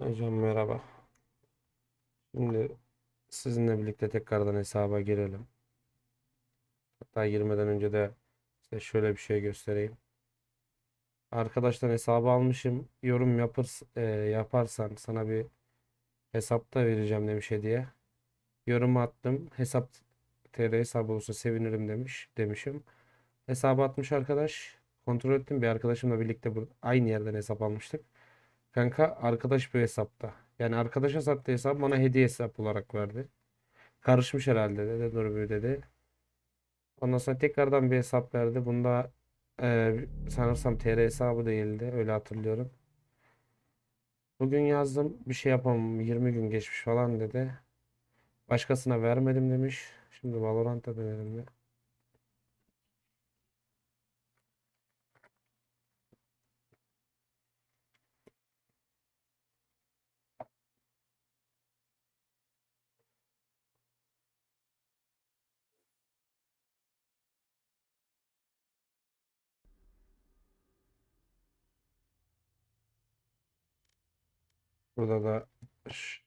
Hocam merhaba. Şimdi sizinle birlikte tekrardan hesaba girelim. Hatta girmeden önce de size şöyle bir şey göstereyim. Arkadaştan hesabı almışım. Yorum yapırs e, yaparsan sana bir hesapta vereceğim demiş hediye. Yorum attım. Hesap TR hesabı olursa sevinirim demiş demişim. Hesabı atmış arkadaş. Kontrol ettim bir arkadaşımla birlikte aynı yerden hesap almıştık. Kanka arkadaş bir hesapta. Yani arkadaşa sattığı hesap bana hediye hesap olarak verdi. Karışmış herhalde dedi. Dur dedi. Ondan sonra tekrardan bir hesap verdi. Bunda e, sanırsam TR hesabı değildi. Öyle hatırlıyorum. Bugün yazdım. Bir şey yapamam. 20 gün geçmiş falan dedi. Başkasına vermedim demiş. Şimdi Valorant'a dönelim bir. Burada da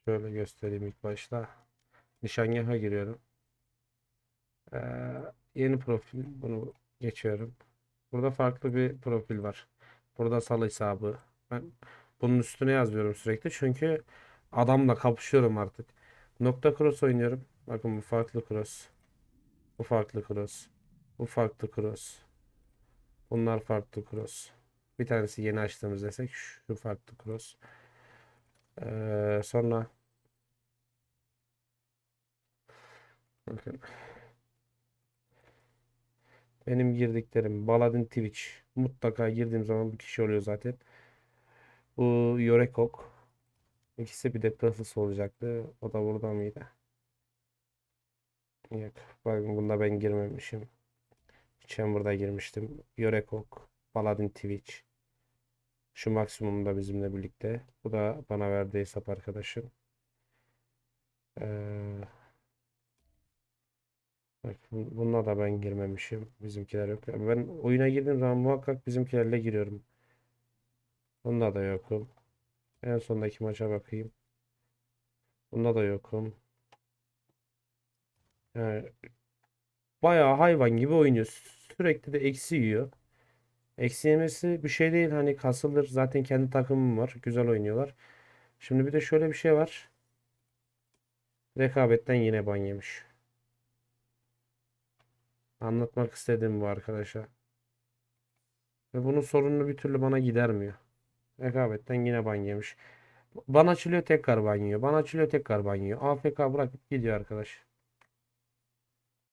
şöyle göstereyim ilk başta. Nişangaha giriyorum. Ee, yeni profil. Bunu geçiyorum. Burada farklı bir profil var. Burada salı hesabı. Ben bunun üstüne yazıyorum sürekli. Çünkü adamla kapışıyorum artık. Nokta cross oynuyorum. Bakın bu farklı cross. Bu farklı cross. Bu farklı cross. Bunlar farklı cross. Bir tanesi yeni açtığımız desek şu farklı cross. Ee, sonra bakın benim girdiklerim Baladin Twitch mutlaka girdiğim zaman bir kişi oluyor zaten. Bu Yorekok ikisi bir de Tafıs olacaktı. O da burada mıydı? Yok. Bakın bunda ben girmemişim. Chamber'da girmiştim. Yorekok, Paladin Twitch. Şu maksimum da bizimle birlikte. Bu da bana verdiği hesap arkadaşım. Ee, bak bu- bununla da ben girmemişim. Bizimkiler yok. Ben oyuna girdiğim zaman muhakkak bizimkilerle giriyorum. Bunda da yokum. En sondaki maça bakayım. Bunda da yokum. Yani bayağı hayvan gibi oynuyor. Sürekli de eksi yiyor. Eksi yemesi bir şey değil. Hani kasılır. Zaten kendi takımım var. Güzel oynuyorlar. Şimdi bir de şöyle bir şey var. Rekabetten yine ban yemiş. Anlatmak istediğim bu arkadaşa. Ve bunun sorununu bir türlü bana gidermiyor. Rekabetten yine ban yemiş. Ban açılıyor tekrar ban yiyor. Ban açılıyor tekrar ban yiyor. AFK bırakıp gidiyor arkadaş.